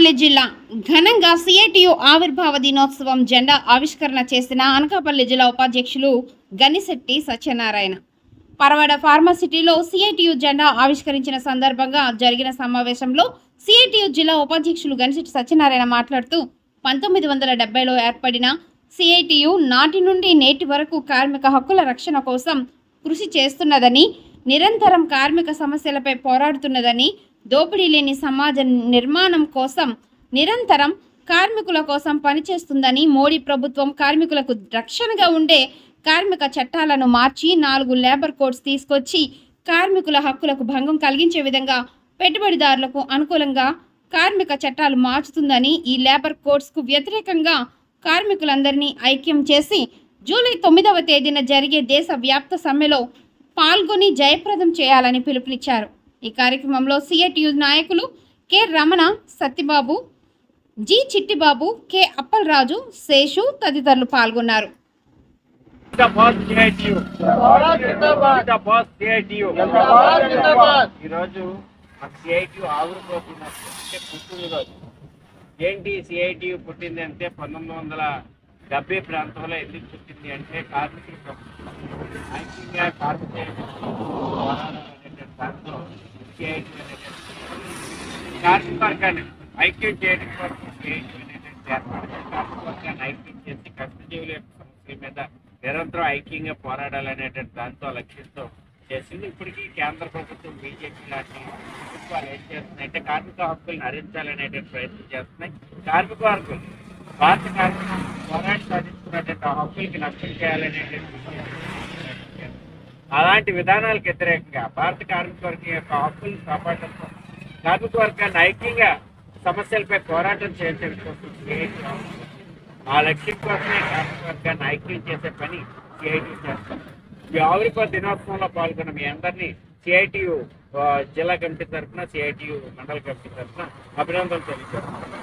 అనకాపల్లి జిల్లా ఘనంగా సిఐటియు ఆవిర్భావ దినోత్సవం జెండా ఆవిష్కరణ చేసిన అనకాపల్లి జిల్లా ఉపాధ్యక్షులు గనిశెట్టి సత్యనారాయణ. పరవడ ఫార్మసిటీలో సిఐటియు జెండా ఆవిష్కరించిన సందర్భంగా జరిగిన సమావేశంలో సిఐటియు జిల్లా ఉపాధ్యక్షులు గనిశెట్టి సత్యనారాయణ మాట్లాడుతూ పంతొమ్మిది వందల డెబ్బైలో ఏర్పడిన సిఐటియు నాటి నుండి నేటి వరకు కార్మిక హక్కుల రక్షణ కోసం కృషి చేస్తున్నదని నిరంతరం కార్మిక సమస్యలపై పోరాడుతున్నదని దోపిడీ లేని సమాజ నిర్మాణం కోసం నిరంతరం కార్మికుల కోసం పనిచేస్తుందని మోడీ ప్రభుత్వం కార్మికులకు రక్షణగా ఉండే కార్మిక చట్టాలను మార్చి నాలుగు లేబర్ కోడ్స్ తీసుకొచ్చి కార్మికుల హక్కులకు భంగం కలిగించే విధంగా పెట్టుబడిదారులకు అనుకూలంగా కార్మిక చట్టాలు మార్చుతుందని ఈ లేబర్ కోడ్స్కు వ్యతిరేకంగా కార్మికులందరినీ ఐక్యం చేసి జూలై తొమ్మిదవ తేదీన జరిగే దేశ వ్యాప్త సమ్మెలో పాల్గొని జయప్రదం చేయాలని పిలుపునిచ్చారు. ఈ కార్యక్రమంలో సిఐటియు నాయకులు K Ramana Satyababu G Chittibabu K Appalaraju Seshu తదితరులు పాల్గొన్నారు. ఈరోజు సిఐటియు ఏంటి సిఐటియు పుట్టింది అంటే పంతొమ్మిది వందల డెబ్బై ప్రాంతంలో ఎందుకు పుట్టింది అంటే కార్మికుల ఐక్యంగా కార్మిక కార్మిక వర్గాన్ని ఐక్యం చేయడం కోసం సిఐటి అనేటువంటి కార్మిక వర్గాన్ని ఐక్యం చేసి కష్టజీవుల యొక్క సమస్యల మీద నిరంతరం ఐక్యంగా పోరాడాలనేటువంటి దాంతో లక్ష్యంతో చేసింది ఇప్పటికీ కేంద్ర ప్రభుత్వం బీజేపీ లాంటి ప్రభుత్వాలు ఏం చేస్తున్నాయంటే కార్మిక హక్కులను హరించాలనేటువంటి ప్రయత్నం చేస్తున్నాయి కార్మిక వర్గం భారత కార్మిక పోరాటం సాధించుకున్నటువంటి ఆ హక్కులకి నష్టం చేయాలనేటువంటి అలాంటి విధానాలకు వ్యతిరేకంగా భారత కార్మిక వర్గం యొక్క హక్కులను కాపాడటం కోసం కార్మిక వర్గాన్ని ఐక్యంగా సమస్యలపై పోరాటం చేయడం కోసం సిఐటి ఆ లక్ష్యం కోసమే కార్మిక వర్గాన్ని ఐక్యం చేసే పని సిఐటి చేస్తాం ఈ ఆవిర్భావ దినోత్సవంలో పాల్గొన్న మీ అందరినీ సిఐటియు జిల్లా కమిటీ తరఫున సిఐటియు మండల కమిటీ తరఫున అభినందనలు తెలియజేస్తాం